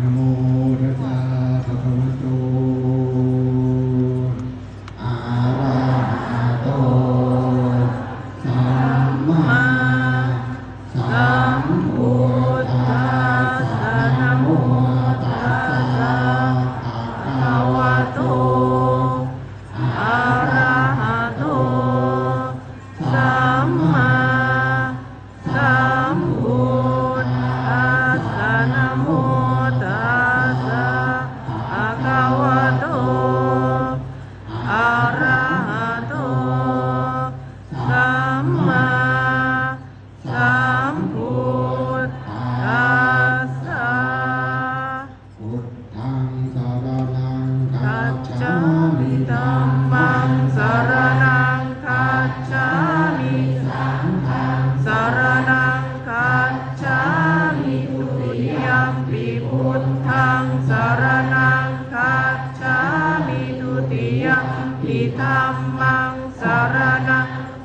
นะ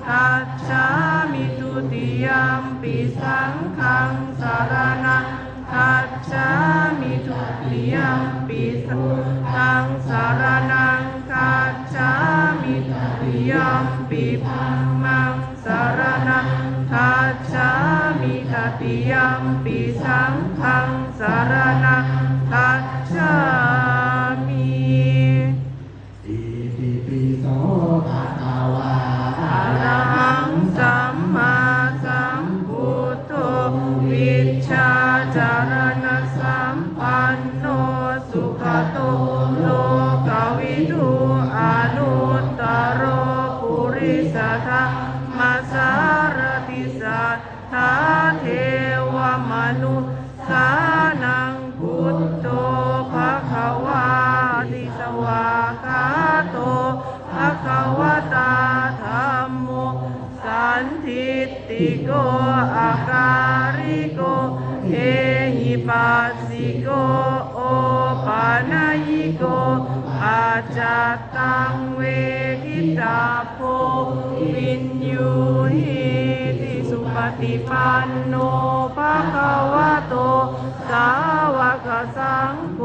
ณัจฉามิทุติยัมปิสังฆังสารณังคัจฉามิทุติยัมปิสังฆังสารณังคัจฉามิทุติยัมปิธัมมังสารณังคัจฉามิตติยัมปิสังฆังสารณังคัจฉา วิช จตังเวทิตาโพวินยูหิติสุปฏิปันโนภะคะวะโต สาวกสังโฆ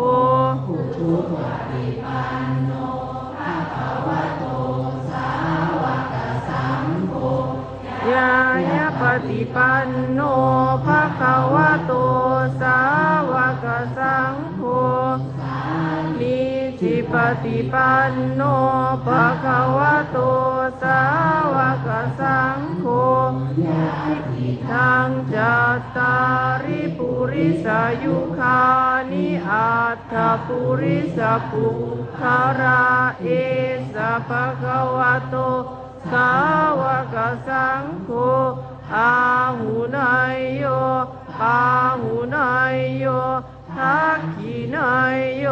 สุปฏิปันโนภะคะวะโต สาวกสังโฆยายาปฏิปันโนภะคะวะโต จิปันโนภะคะวะโตสาวกสังโฆทางจัตตาริปุริสายุคานิอัตถปุริสปุคาราเอสะภะคะวะโตสาวกสังโฆอาหุนายโยอาหุนายโยทักขินายโย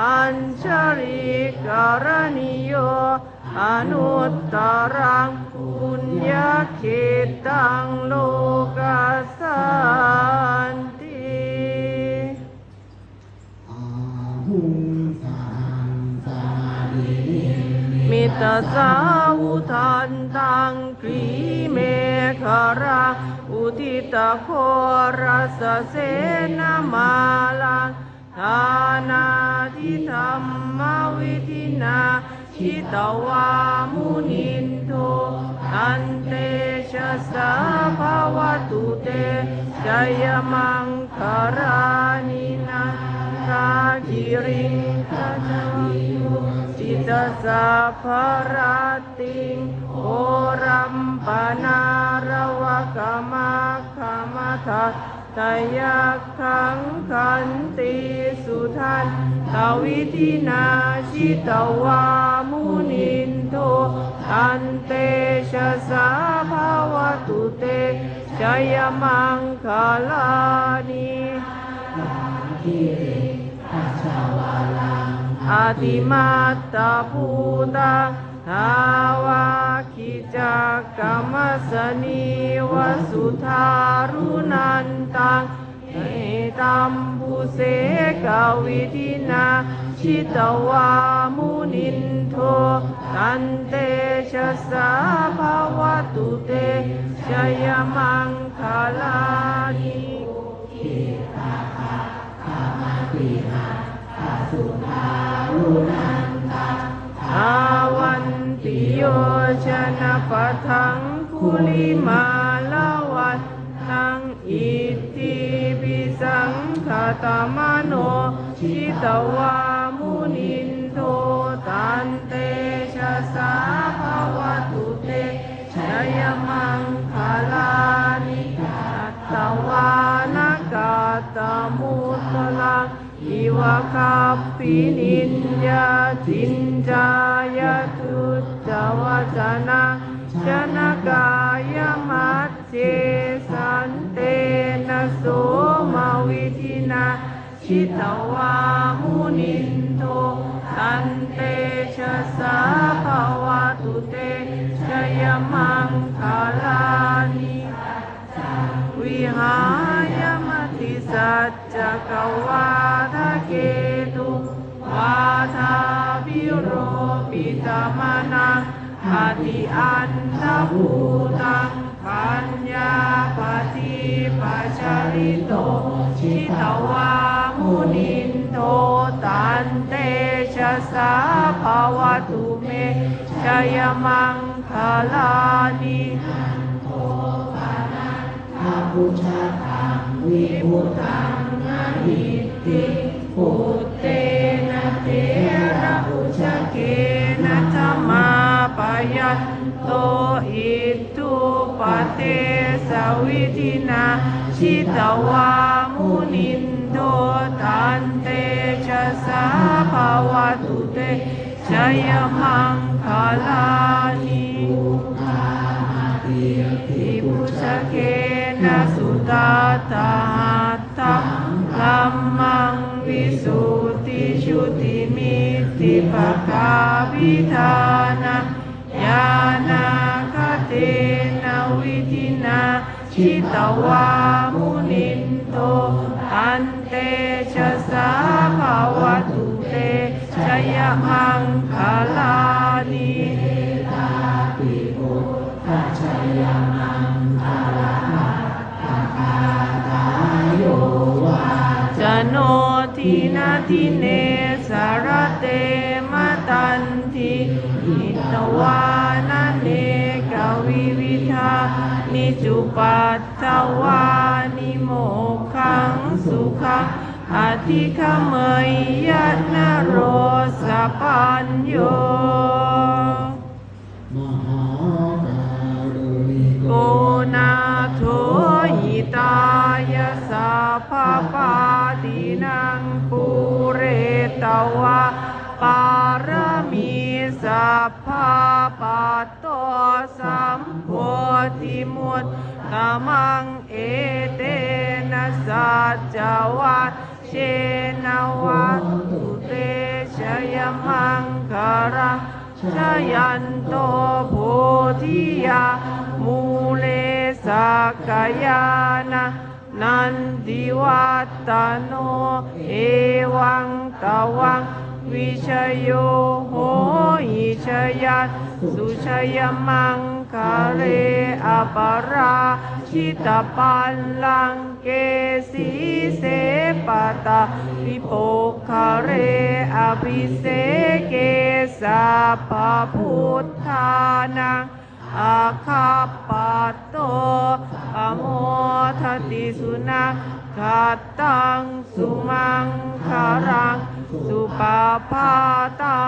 อัญชริกรณิโยอนุตตรังปุญญาเขตังโลกัสสันติมิตรสาวุทันตังกรีเมฆราอุทิตโครัสเสนามาลังานาทิธรรมวิธินาชิตวามุนินโทอันเตชะสะภาวตุเตจยมังคารานินาคาจิริงคาจวิโยจิตสัพพรติงโอรัมปนารวะกมะขมะทัต ตยักขังขันติสุทันทวิธินาชิตวามุนินโทอันเตชะสาภาวะตุเตชยมังคลานิอาติมาตตาภูตา ทาวาคิจักกรรมสนีวสุธารุนันตังเอตัมภูเสกวิธินาชิตวามุนินโทตันเตชะสาภาวตุเตชยมังคลานิขปิหัสอาสุขาลุนันตังอาวันต โยชนะปะทังคุลิมาลาวันนังอิติปิสังขตมโนชิตวามุนินโทตันเตชะสาภวตุเตชยมังคาลานิกัตวานากาตมุตลังอิวะคัปปินินยาจินจายต วจนะชนะกายมัจเจสันเตนะโสมาวิทินาชิตวามุนินโทตันเตชะสาภวตุเตชยมังคาลานิวิหายมติสัจจกวาทะเกตุ วาทาวิโรปิตมนังอติอันทภูตังปัญญาปฏิปัจจริโตชิตวามุนินโทตันเตชะสาภาวตุเมชยมังคลานิพระพุทธตังวิพุทธังอหิติปุต นาชิตวามุนินโทตันเตชะสาภาวตุเตชยมังคลานิปุตตามติติทิปุพุชเกนะสุตาตาตังลัมมังวิสุทธิชุติมิติภกาวิธานาญา ชิตวามุนินโต อันเตชะสาภาวตุเตชยมังคลานิตาปิปุตตัชยมังคาลาตาคาตาโยวาจโนทินาทิเนสารเตมตันทิหิตวา นิจุปัตถวานิโมขังสุขังอธิขเมยยะนโรสปัญโยมหาการุณิโกนาโทหิตายาสัพพปาตินังปุเรตวะ ธิมุตตมังเอเตนะสัจจวัตเชนวัตุเตชยมังคารังชยันโตโพธิยามูเลสักยานะนันติวัตโน เอวังตวัง วิชโยโหหิชยันสุชยมัง คาเรอปาราชิตปันลังเกสีเสปตาวิโปคาเรอภิเสเกสาปพุทธานังอาคาปัตโตอโมทติสุนังขัตตังสุมังคารัง สุปาพาตา